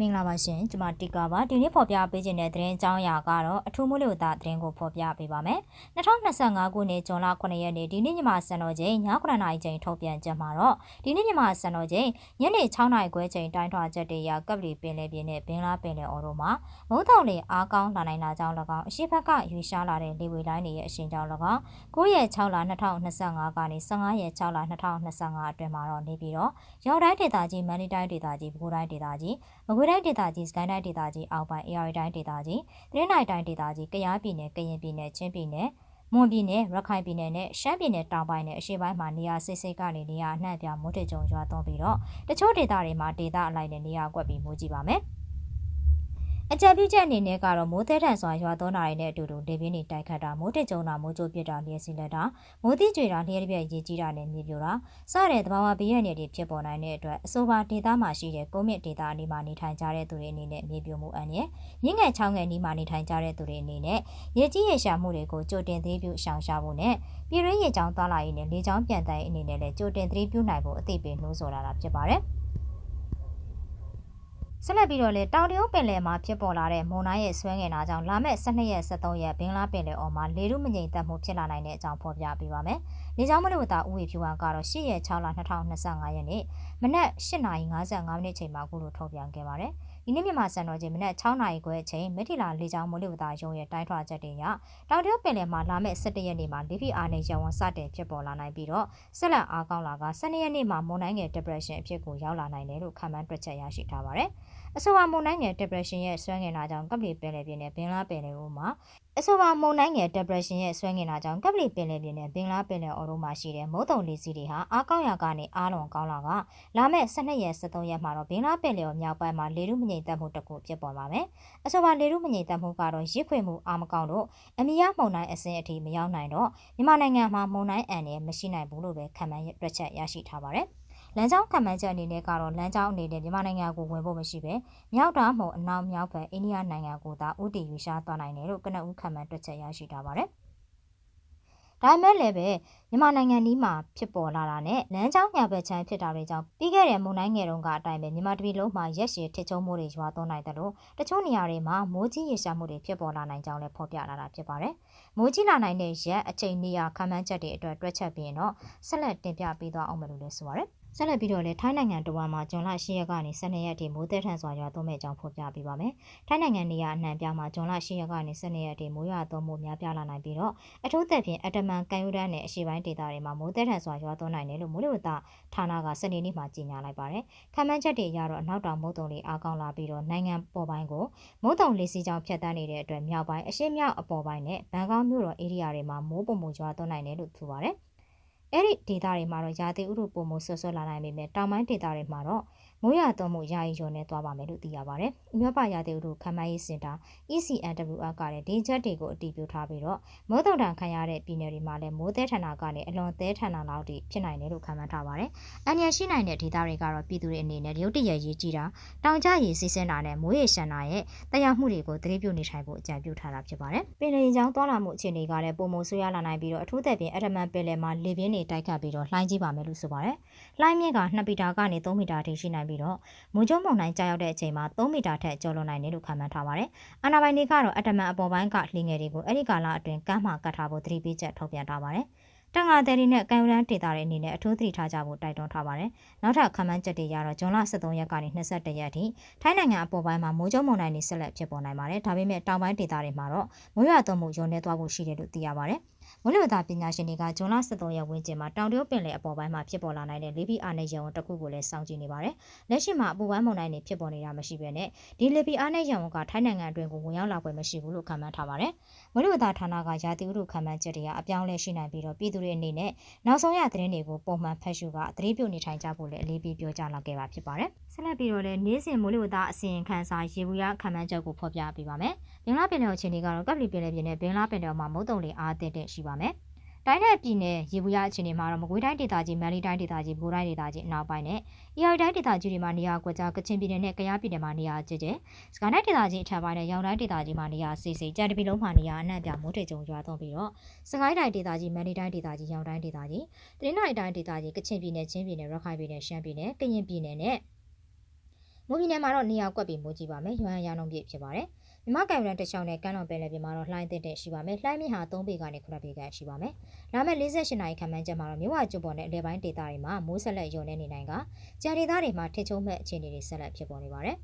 မင်္ဂလာပါရှင်ကျွန်မတီကာပါဒီနေ့ဖော်ပြပေးခြင်းတဲ့သတင်းအကြောင်းအရာကတော့အထူးမိုးလေဝသသတင်းကိုဖော်ပြပေးပါမယ်2025ခုနှစ်ဇွန်လ9ရက်နေ့ဒီနေ့ညမှာစံတော်ချိန်ည9:00နာရီချိန်ထုတ်ပြန်ချက်မှာတော့ဒီနေ့ညမှာစံတော်ချိန်ညနေ6:00နာရီခွဲချိန်တိုင်းထွာချက်တွေရကပ်လီပင်လယ်ပြင်နဲ့ဘင်္ဂလားပင်လယ်အော်တို့မှာမုန်းတောင်လေအားကောင်းလာနိုင်တာကြောင့်၎င်းအရှိဘက်ကရွေရှားလာတဲ့လေဝေလိုင်းတွေရဲ့အရှင်ကြောင့်၎င်း9ရက်6လ2025ကနေ15ရက်6လ2025အတွင်းမှာတော့နေပြီးတော့ရောက်တိုင်းဒေသကြီးမန္တလေးတိုင်းဒေသကြီးပဲခူးတိုင်းဒေသကြီးမကွေးတိုင်းဒေသကြီးစကိုင်းတိုင်းဒေသကြီးအောက်ပိုင်း AR တိုင်းဒေသကြီးသတင်းနိုင်တိုင်းဒေသကြီးကယားပြည်နယ်ကရင်ပြည်နယ်ချင်းပြည်နယ်မွန်ပြည်နယ်ရခိုင်ပြည်နယ်နဲ့ရှမ်းပြည်နယ်တောင်ပိုင်းနဲ့အရှေ့ပိုင်းမှာနေရာစိတ်စိတ်ကနေနေရာအနှံ့ပြမိုးထကြုံရွာသွန်းပြီးတော့တချို့ဒေသတွေမှာဒေသအလိုက်နဲ့နေရာကွက်ပြီးမိုးကြည့်ပါမယ်။ အကြံပြုချက်အနေနဲ့ကတော့မိုးသည်ထန်စွာရွာသွန်းတာတွေနဲ့အတူတူလေပြင်းတွေတိုက်ခတ်တာမိုးတစ်ကြုံတာမိုးကြိုးပြစ်တာလျှက်စီလက်တာမိုးတိကျွေတာလျှက်တစ်ပြက်ရေကြီးတာနဲ့မြေပြိုတာစတဲ့သဘာဝဘေးရန်တွေဖြစ်ပေါ်နိုင်တဲ့အတွက်အဆိုပါဒေသမှာရှိတဲ့ကုန်းမြင့်ဒေသအနီးမှာနေထိုင်ကြတဲ့သူတွေအနေနဲ့မြေပြိုမှုအန္တရာယ်မြင့်ငယ်ချောင်းငယ်နီးမှာနေထိုင်ကြတဲ့သူတွေအနေနဲ့ရေကြီးရေရှာမှုတွေကိုကြိုတင်သတိပြုရှောင်ရှားဖို့နဲ့ပြည်ရင်းရေချောင်းသွားလာရေးနဲ့လေချောင်းပြန်တိုင်အနေနဲ့လည်းကြိုတင်သတိပြုနိုင်ဖို့အသိပေးနှိုးဆော်လာတာဖြစ်ပါတယ်။ ဆက်လက်ပြီးတော့လေတောင်တရုတ်ပင်လယ်မှာဖြစ်ပေါ်လာတဲ့မုန်တိုင်းရဲ့ဆွဲငင်တာကြောင့်လာမယ့်12ရက်13ရက်ဘင်္ဂလားပင်လယ်အော်မှာလေထုမငြိမ်သက်မှုဖြစ်လာနိုင်တဲ့အကြောင်းဖော်ပြပေးပါမယ်။လေကြောင်းမလို့တာဥဝေဖြူဝါကတော့10ရက်6လ2025ရက်နေ့မနက်8:55မိနစ်ချိန်မှာအခုလိုထုတ်ပြန်ခဲ့ပါတယ်။ ဒီနေ့မြန်မာစံတော်ချိန်မနက်6နာရီခွဲအချိန်မက်ထီလာလေကြောင်းမိုးလေဝသရုံးရဲ့တိုင်းထွာချက်တွေအရတောင်တရုတ်ပင်လယ်မှာလာမယ့်17ရက်နေ့မှာလေဖိအားနဲ့ရဝန်းစတင်ဖြစ်ပေါ်လာနိုင်ပြီးတော့ဆက်လက်အားကောင်းလာက12ရက်နေ့မှာမုန်တိုင်းငယ် depression အဖြစ်ကိုရောက်လာနိုင်တယ်လို့ခန့်မှန်းတွက်ချက်ရရှိထားပါတယ်။အဆိုပါမုန်တိုင်းငယ် depression ရဲ့ဆွဲငင်တာကြောင့်ကပလီပင်လယ်ပြင်နဲ့ဘင်္ဂလားပင်လယ်တို့မှာအဆိုပါမုန်တိုင်းငယ် depression ရဲ့ဆွဲငင်တာကြောင့်ကပလီပင်လယ်ပြင်နဲ့ဘင်္ဂလားပင်လယ်အော်တို့မှာရှိတဲ့မုတ်တုံလေးစီးတွေဟာအားကောင်းရာကနေအားလွန်ကောင်းလာကလာမယ့်12ရက်13ရက်မှာတော့ဘင်္ဂလားပင်လယ်အော်မြောက်ပိုင်းမှာလေထုမငြိမ်သက်မှုတစ်ခုဖြစ်ပေါ်ပါမယ်။အဆိုပါလေထုမငြိမ်သက်မှုကတော့ရစ်ခွေမှုအားမကောင်းတော့အမီယာမုန်တိုင်းအဆင့်အထိမရောက်နိုင်တော့မြန်မာနိုင်ငံမှာမုန်တိုင်းအန်ရမရှိနိုင်ဘူးလို့ပဲခန့်မှန်းရချက်ရရှိထားပါတယ်။ လမ်းကြောင်းခံမှန်းချက်အနေနဲ့ကတော့လမ်းကြောင်းအနေနဲ့မြန်မာနိုင်ငံကိုဝင်ဖို့မရှိပဲမြောက်တာမှုအနောက်မြောက်ဘက်အိန္ဒိယနိုင်ငံကိုသာဥတီယူရှားသွားနိုင်တယ်လို့ကနဦးခံမှန်းတွက်ချက်ရရှိထားပါတယ်။ဒါမဲ့လည်းပဲမြန်မာနိုင်ငံနီးမှာဖြစ်ပေါ်လာတာနဲ့လမ်းကြောင်းညာဘက်ချမ်းဖြစ်တာတွေကြောင့်ပြီးခဲ့တဲ့မုန်တိုင်းငယ်တုန်းကအတိုင်းပဲမြန်မာတပြည်လုံးမှာရက်ရှည်ထစ်ချုံမှုတွေရွာသွန်းနိုင်တယ်လို့တချို့နေရာတွေမှာမိုးကြီးရေရှားမှုတွေဖြစ်ပေါ်လာနိုင်ကြောင်းလည်းဖော်ပြလာတာဖြစ်ပါတယ်။မိုးကြီးလာနိုင်တဲ့ရက်အချိန်နေရာခံမှန်းချက်တွေအတွက်တွက်ချက်ပြီးရင်တော့ဆက်လက်တင်ပြပေးသွားအောင်မယ်လို့လည်းဆိုပါတယ်။ ဆက်လက်ပြီးတော့လည်းထိုင်းနိုင်ငံတဝမ်းမှာဇွန်လ10ရက်ကနေ12ရက်ထိမိုးသက်ထန်စွာရွာသွန်းမဲ့ကြောင်းဖော်ပြပေးပါမယ်။ထိုင်းနိုင်ငံနေရာအနှံပြမှာဇွန်လ10ရက်ကနေ12ရက်ထိမိုးရွာသွန်းမှုများပြားလာနိုင်ပြီးတော့အထူးသဖြင့်အတမန်ကန်ယူဒန်နဲ့အရှေ့ပိုင်းဒေသတွေမှာမိုးသက်ထန်စွာရွာသွန်းနိုင်တယ်လို့မိုးလေဝသဌာနကစနေနေ့မှာကြေညာလိုက်ပါတယ်။ခန့်မှန်းချက်တွေအရတော့အနောက်တောင်မုတ်တုံတွေအားကောင်းလာပြီးတော့နိုင်ငံပေါ်ပိုင်းကိုမုတ်တုံလေးစီကြောင့်ဖြတ်တန်းနေတဲ့အတွက်မြောက်ပိုင်းအရှေ့မြောက်အပေါ်ပိုင်းနဲ့ဘန်ကောက်မြို့တော်ဧရိယာတွေမှာမိုးပုံမှုရွာသွန်းနိုင်တယ်လို့ဆိုပါတယ်။ အဲ့ဒီဒေသတွေမှာတော့ရာသီဥတုပုံမှုဆွဆွလာနိုင်ပေမဲ့တောင်ပိုင်းဒေသတွေမှာတော့ မိုးရွာသွန်းမှုယာယီလျော့နေသွားပါမယ်လို့သိရပါတယ်။ဥရောပရာသီဥတုခန့်မှန်းရေးစင်တာ ECNWR ကလည်းဒီချက်တွေကိုအတည်ပြုထားပြီးတော့မိုးတုံတန်ခံရတဲ့ပြည်နယ်တွေမှာလည်းမိုးသဲထန်တာကနေအလွန်သဲထန်တာလောက်ထိဖြစ်နိုင်တယ်လို့ခန့်မှန်းထားပါတယ်။အန်ရရှိနိုင်တဲ့ဒေသတွေကတော့ပြည်သူတွေအနေနဲ့ရုတ်တရက်ရေးကြီးတာတောင်ကျရေစီးဆင်းတာနဲ့မိုးရေရှမ်းတာရဲ့တရားမှုတွေကိုသတိပြုနေထိုင်ဖို့အကြံပြုထားတာဖြစ်ပါတယ်။ပင်လယ်ကြောင်းသွားလာမှုအခြေအနေကလည်းပုံမှန်ဆိုးရလာနိုင်ပြီးတော့အထူးသဖြင့်အထမန်ပင်လယ်မှာလေပြင်းတွေတိုက်ခတ်ပြီးတော့လှိုင်းကြီးပါမယ်လို့ဆိုပါတယ်။လှိုင်းမြင့်က2မီတာကနေ3မီတာထိရှိနိုင်ပြီးတော့မွန်ကျုံမုန်တိုင်းကြာရောက်တဲ့အချိန်မှာ3မီတာထက်ကျော်လွန်နိုင်တယ်လို့ခန့်မှန်းထားပါတယ်။အာနာပိုင်တွေကတော့အတမန်အပေါ်ပိုင်းကလှငယ်တွေကိုအဲ့ဒီကာလအတွင်းကမ်းမှာကတ်ထားဖို့သတိပေးချက်ထုတ်ပြန်ထားပါတယ်။တန်ငါတဲ့ရီနဲ့ကံယူရန်ဒေတာတွေအနေနဲ့အထူးသတိထားကြဖို့တိုက်တွန်းထားပါတယ်။နောက်ထပ်ခန့်မှန်းချက်တွေရတော့ဇွန်လ23ရက်ကနေ22ရက်ထိထိုင်းနိုင်ငံအပေါ်ပိုင်းမှာမိုးကြုံမုန်တိုင်းတွေဆက်လက်ဖြစ်ပေါ်နိုင်ပါတယ်။ဒါပေမဲ့တောင်ပိုင်းဒေသတွေမှာတော့မိုးရွာသွန်းမှုညွန်နေသွားဖို့ရှိတယ်လို့သိရပါတယ်။ မိုးလေဝသပညာရှင်တွေကဇွန်လ23ရက်ဝန်းကျင်မှာတောင်တရုတ်ပင်လယ်အပေါ်ပိုင်းမှာဖြစ်ပေါ်လာနိုင်တဲ့လေပြင်းအားနဲ့ရေဝန်တစ်ခုကိုလည်းစောင့်ကြည့်နေပါတယ်။လက်ရှိမှာအပူပိုင်းမုန်တိုင်းတွေဖြစ်ပေါ်နေတာမရှိဘဲနဲ့ဒီလေပြင်းအားနဲ့ရေဝန်ကထိုင်းနိုင်ငံအတွင်းကိုဝင်ရောက်လာပွဲမရှိဘူးလို့ခန့်မှန်းထားပါတယ်။မိုးလေဝသဌာနကရာသီဥတုခန့်မှန်းချက်တွေကအပြောင်းလဲရှိနိုင်ပြီးတော့ပြည်သူတွေအနေနဲ့နောက်ဆုံးရသတင်းတွေကိုပုံမှန်ဖတ်ရှုကသတိပြုနေထိုင်ကြဖို့လည်းအလေးပေးပြောကြားလာခဲ့ပါဖြစ်ပါတယ်။ဆက်လက်ပြီးတော့လည်းနေ့စဉ်မိုးလေဝသအစီရင်ခံစာရေဘူးရခန့်မှန်းချက်ကိုဖော်ပြပေးပါမယ်။ဘင်္ဂလားပင်လယ်အခြေအနေကတော့ကပ်လီပင်လယ်ပြင်နဲ့ဘင်္ဂလားပင်လယ်မှာမုတ်တုံတွေအားတက်တက်ရှိပါမယ်။တိုင်းနယ်ပြည်နယ်ရေဘူးရအခြေအနေမှာတော့မကွေးတိုင်းဒေသကြီးမန္တလေးတိုင်းဒေသကြီးဘိုးတိုင်းဒေသကြီးအနောက်ပိုင်းနဲ့အေရီတိုင်းဒေသကြီးတွေမှာနေရာကွက်ကြားကချင်ပြည်နယ်နဲ့ကယားပြည်နယ်မှာနေရာကျကျစကိုင်းတိုင်းဒေသကြီးအထက်ပိုင်းနဲ့ရောင်တိုင်းဒေသကြီးမှာနေရာစီစီကြံတပီလုံးမှာနေရာအနှံ့ပြမိုးထေကြုံရွာသွန်းပြီးတော့စကိုင်းတိုင်းဒေသကြီးမန္တလေးတိုင်းဒေသကြီးရောင်တိုင်းဒေသကြီးတနင်္လာရီတိုင်းဒေသကြီးကချင်ပြည်နယ်ချင်းပြည်နယ်ရခိုင်ပြည်နယ်ရှမ်းပြည်နယ်ကရင်ပြည်နယ်နဲ့မိုးပြည်နယ်မှာတော့နေရာကွက်ပြီးမိုးကြီးပါမယ်ရွာရနှုံပြည့်ဖြစ်ပါတယ် မြမကင်ရန်တချောင်းနဲ့ကမ်းလွန်ပင်လယ်ပြင်မှာတော့လှိုင်းတဲ့တဲ့ရှိပါမယ်လှိုင်းမြင့်ဟာ3ပေကနေ9ပေခန့်ရှိပါမယ်လာမယ့်48နာရီခန့်မှန်းချက်မှာတော့မြို့ဝကျွပေါ်နဲ့အလဲပိုင်းဒေသတွေမှာမိုးဆက်လက်ယုံနေနေနိုင်ကကြာဒေသတွေမှာထစ်ချုံမဲ့အခြေအနေတွေဆက်လက်ဖြစ်ပေါ်နေပါတယ်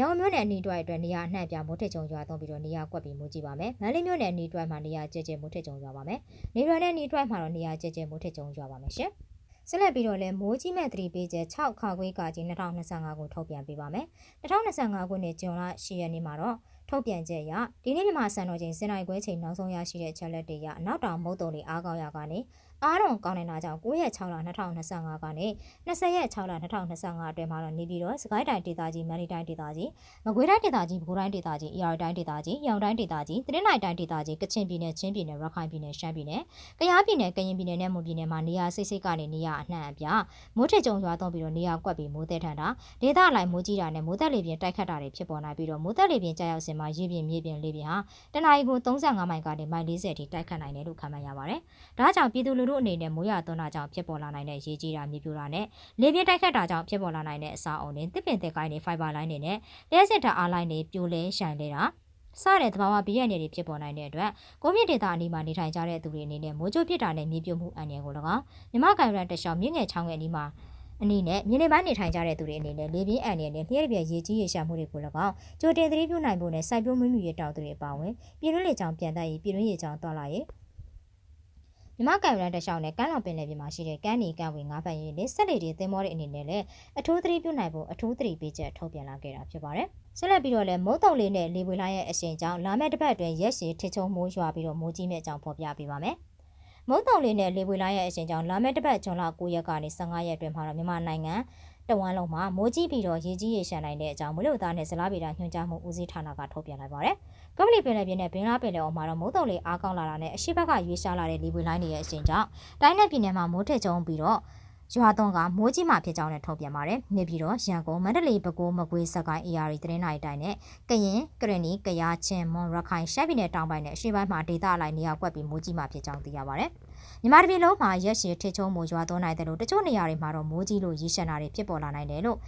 ရောင်မြို့နယ်အနီးတွဲအတွက်နေရာအနှံ့ပြမိုးထစ်ချုံရွာသွန်းပြီးတော့နေရာကွက်ပြီးမိုးကြည့်ပါမယ်။မန္တလေးမြို့နယ်အနီးတွဲမှာနေရာကျဲကျဲမိုးထစ်ချုံရွာပါမယ်။နေရွာနဲ့အနီးတွဲမှာတော့နေရာကျဲကျဲမိုးထစ်ချုံရွာပါမယ်ရှင်။ဆက်လက်ပြီးတော့လည်းမိုးကြီးမဲ့သတိပေးချက်6ခါခွေးကကြီး2025ကိုထုတ်ပြန်ပေးပါမယ်။2025ခုနှစ်ဇွန်လ10ရက်နေ့မှာတော့ ထုတ်ပြန်ချက်အရဒီနေ့မြန်မာစံတော်ချိန်စင်နိုင်ခွဲချိန်နောက်ဆုံးရရှိတဲ့ချက်လက်တွေအရအနောက်တောင်မုတ်တုံလေးအားကောင်းရကနေ အားတော့ကောင်းနေတာကြောင့်9ရက်6လ2025ကနေ20ရက်6လ2025အတွင်းမှာတော့နေပြည်တော်စကိုင်းတိုင်းဒေသကြီးမန္တလေးတိုင်းဒေသကြီးမကွေးတိုင်းဒေသကြီးပဲခူးတိုင်းဒေသကြီးအေရတိုင်းဒေသကြီးရောင်တိုင်းဒေသကြီးတနင်္လာရီတိုင်းဒေသကြီးကချင်ပြည်နယ်ချင်းပြည်နယ်ရခိုင်ပြည်နယ်ရှမ်းပြည်နယ်ကယားပြည်နယ်ကရင်ပြည်နယ်နဲ့မွန်ပြည်နယ်မှာနေရာစိတ်စိတ်ကနေနေရာအနှံ့အပြားမိုးထစ်ကြုံရွာသွန်းပြီးတော့နေရာကွက်ပြီးမိုးသက်ထန်တာဒေသအလိုက်မိုးကြီးတာနဲ့မိုးသက်လေပြင်းတိုက်ခတ်တာတွေဖြစ်ပေါ်နိုင်ပြီးတော့မိုးသက်လေပြင်းကြောက်ရောက်စင်မှာရေပြင်းမြေပြင်းလေပြင်းဟာတနအီကို35မိုင်ကနေမိုင်40အထိတိုက်ခတ်နိုင်တယ်လို့ခန့်မှန်းရပါတယ်။ဒါကြောင့်ပြည်သူလူထုအနေနဲ့မိုးရွာသွန်းတာကြောင့်ဖြစ်ပေါ်လာနိုင်တဲ့ရေကြီးတာမြေပြိုတာနဲ့လေပြင်းတိုက်ခတ်တာကြောင့်ဖြစ်ပေါ်လာနိုင်တဲ့အစာအုံတွေတစ်ပင်တစ်ကိုင်းတွေဖိုင်ဘာလိုင်းတွေနဲ့လျှက်စစ်ဓာတ်အားလိုင်းတွေပြိုလဲရှိုင်နေတာစတဲ့သဘာဝဘေးရန်တွေဖြစ်ပေါ်နိုင်တဲ့အတွက်ကိုမြင့်ဒေတာအနီးမှာနေထိုင်ကြတဲ့သူတွေအနေနဲ့မိုးကြိုးဖြစ်တာနဲ့မြေပြိုမှုအန္တရာယ်ကို၎င်းမြမကန်ရန်တလျှောက်မြင့်ငယ်ချောင်းငယ်အနီးမှာအနေနဲ့မြေနေပိုင်းနေထိုင်ကြတဲ့သူတွေအနေနဲ့လေပြင်းအန်ရနဲ့လျှက်ပြည့်ရေကြီးရေရှာမှုတွေကို၎င်းကြိုတင်သတိပြုနိုင်ဖို့နဲ့စိုက်ပျိုးမွေးမြူရေးတောင်သူတွေအပါအဝင်ပြည်တွင်းလေကြောင်ပြန်တက်ရေးပြည်တွင်းရေကြောင်တွာလာရေး မြမကန်ရန်တလျှောက်နဲ့ကမ်းလွန်ပင်လယ်ပြင်မှာရှိတဲ့ကမ်းနီကမ်းဝေငါးပန်ရည်နဲ့ဆက်လေတွေသင်္ဘောတွေအနေနဲ့လည်းအထူးသတိပြုနိုင်ဖို့အထူးသတိပေးချက်ထုတ်ပြန်လာခဲ့တာဖြစ်ပါတယ်။ဆက်လက်ပြီးတော့လည်းမုတ်တုံလေးနဲ့လေပွေလာရဲ့အရှင်ကြောင့်လာမယ့်တစ်ပတ်အတွင်းရက်ရှည်ထစ်ချုံမိုးရွာပြီးတော့မိုးကြီးမဲ့အကြောင်းဖော်ပြပေးပါမယ်။မုတ်တုံလေးနဲ့လေပွေလာရဲ့အရှင်ကြောင့်လာမယ့်တစ်ပတ်ဇွန်လ9ရက်ကနေ15ရက်အတွင်းမှာတော့မြန်မာနိုင်ငံ တဝမ်းလုံးမှာမိုးကြီးပြီးတော့ရေကြီးရေရှမ်းနိုင်တဲ့အကြောင်းမလို့သားနဲ့ဇလားဗီတာညွှန်ကြားမှုဦးစီးဌာနကထုတ်ပြန်လိုက်ပါတယ်။ကမ္ဘာလီပင်လယ်ပြင်နဲ့ဘင်္ဂလားပင်လယ်အော်မှာတော့မိုးတုံလေးအားကောင်းလာတာနဲ့အရှိဘက်ကရွေးရှားလာတဲ့လေပွေလိုင်းတွေရဲ့အရှင်ကြောင့်တိုင်းနယ်ပြည်နယ်မှာမိုးထစ်ချုံပြီးတော့ရွာသွန်းကမိုးကြီးမှဖြစ်ကြောင်းနဲ့ထုတ်ပြန်ပါတယ်။နေပြည်တော်ရန်ကုန်မန္တလေးပဲခူးမကွေးစကိုင်း AR သတင်းနိုင်တိုင်းနဲ့ကရင်ကရဏီကယားချင်းမွန်ရခိုင်ရှမ်းပြည်နယ်တောင်ပိုင်းနဲ့အရှေ့ပိုင်းမှာဒေသအလိုက်နေရာကွက်ပြီးမိုးကြီးမှဖြစ်ကြောင်းသိရပါတယ်။ မြန်မာပြည်လုံးမှာရက်ရှည်ထစ်ချုံမိုးရွာသွန်းနိုင်တယ်လို့တချို့နေရာတွေမှာတော့မိုးကြီးလို့ရေရှမ်းတာတွေဖြစ်ပေါ်လာနိုင်တယ်လို့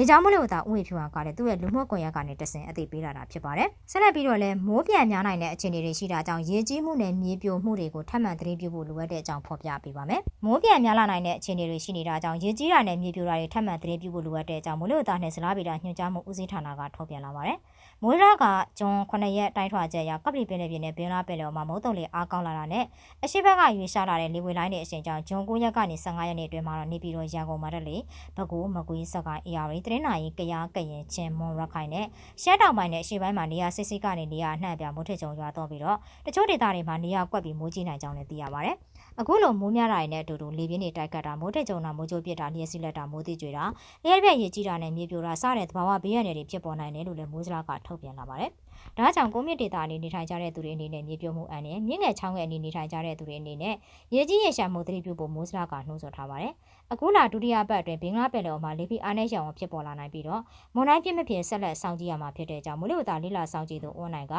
လေကြောင်းမလို့သာဥဝေဖြူဟာကလည်းသူ့ရဲ့လူမှုကွန်ရက်ကနေတဆင်အသိပေးလာတာဖြစ်ပါတယ်။ဆက်လက်ပြီးတော့လည်းမိုးပြန်များနိုင်တဲ့အခြေအနေတွေရှိတာကြောင့်ရေကြီးမှုနဲ့မြေပြိုမှုတွေကိုထပ်မံသတိပြုဖို့လိုအပ်တဲ့အကြောင်းဖော်ပြပေးပါမယ်။မိုးပြန်များလာနိုင်တဲ့အခြေအနေတွေရှိနေတာကြောင့်ရေကြီးတာနဲ့မြေပြိုတာတွေထပ်မံသတိပြုဖို့လိုအပ်တဲ့အကြောင်းမလို့သားနဲ့ဇလားဗီတာညွှန်ကြားမှုဦးစီးဌာနကထုတ်ပြန်လာပါတယ်။ မိုးရာကဂျွန်9ရက်တိုင်းထွာချက်အရကပလီပင်နယ်ပြည်နယ်ဘင်လာပင်လယ်မှာမုတ်တုံလေးအားကောင်းလာတာနဲ့အရှိဘက်ကရွေရှားလာတဲ့လေဝေလိုင်းတွေအရှင်ကြောင့်ဂျွန်9ရက်ကနေ15ရက်နေ့အတွင်းမှာတော့နေပြည်တော်ရန်ကုန်မှာတက်လေဘကူမကွေးစကိုင်း AR တရင်နာရီကရားကရင်ချင်းမွန်ရခိုင်နဲ့ရှမ်းတောင်ပိုင်းနဲ့အရှေ့ပိုင်းမှာနေရာစစ်စစ်ကနေနေရာအနှံ့ပြမိုးထစ်ကြုံရွာတော့ပြီးတော့တချို့ဒေသတွေမှာနေရာကွက်ပြီးမိုးကြီးနိုင်ကြောင်းလည်းသိရပါတယ်။ အခုလိုမိုးများတာနဲ့အတူတူလေပြင်းတွေတိုက်ခတ်တာမိုးထစ်ကြုံတာမိုးကြိုးပစ်တာလျှက်စီလက်တာမိုးတိကျွေတာလျှက်ပြက်ရေကြီးတာနဲ့မြေပြိုတာစတဲ့သဘာဝဘေးရန်တွေဖြစ်ပေါ်နိုင်တယ်လို့လည်းမိုးစလာကထုတ်ပြန်လာပါတယ်။ဒါကြောင့်ကိုမြင့်ဒေတာအနေနေထိုင်ကြတဲ့သူတွေအနေနဲ့မြေပြိုမှုအန်နဲ့မြင့်ငယ်ချောင်းငယ်အနေနေထိုင်ကြတဲ့သူတွေအနေနဲ့ရေကြီးရေရှာမှုသတိပြုဖို့မိုးစလာကနှိုးဆော်ထားပါတယ်။အခုလာဒုတိယပတ်အတွင်းဘင်္ဂလားပင်လယ်အော်မှာလေပြင်းအားနည်းရောင်ဖြစ်ပေါ်လာနိုင်ပြီးတော့မွန်တိုင်းပြင်းမဖြစ်ဆက်လက်စောင့်ကြည့်ရမှာဖြစ်တဲ့ကြောင့်မိုးလေဝသလေးလာစောင့်ကြည့်သူအွန်လိုင်းက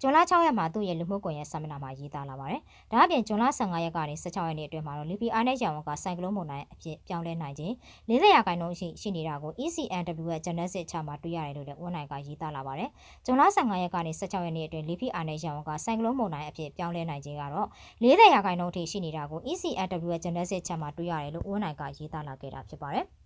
ဂျွန်လ6ရက်မှာသူ့ရဲ့လူမှုကွန်ရက်ဆမ်မနာမှာရေးသားလာပါတယ်။ဒါအပြင်ဂျွန်လ15ရက်ကနေ16ရက်နေ့အတွင်းမှာတော့လီပီအားနဲ့ရောင်ကဆိုင်ကလုန်းမုန်တိုင်းအဖြစ်ပြောင်းလဲနိုင်ခြင်း40ရာခိုင်နှုန်းရှိရှိနေတာကို ECNW ရဲ့ Journal စစ်ချမှာတွေ့ရတယ်လို့လည်းဝန်နိုင်ကရေးသားလာပါတယ်။ဂျွန်လ15ရက်ကနေ16ရက်နေ့အတွင်းလီပီအားနဲ့ရောင်ကဆိုင်ကလုန်းမုန်တိုင်းအဖြစ်ပြောင်းလဲနိုင်ခြင်းကတော့40ရာခိုင်နှုန်းထိရှိနေတာကို ECNW ရဲ့ Journal စစ်ချမှာတွေ့ရတယ်လို့ဝန်နိုင်ကရေးသားလာခဲ့တာဖြစ်ပါတယ်။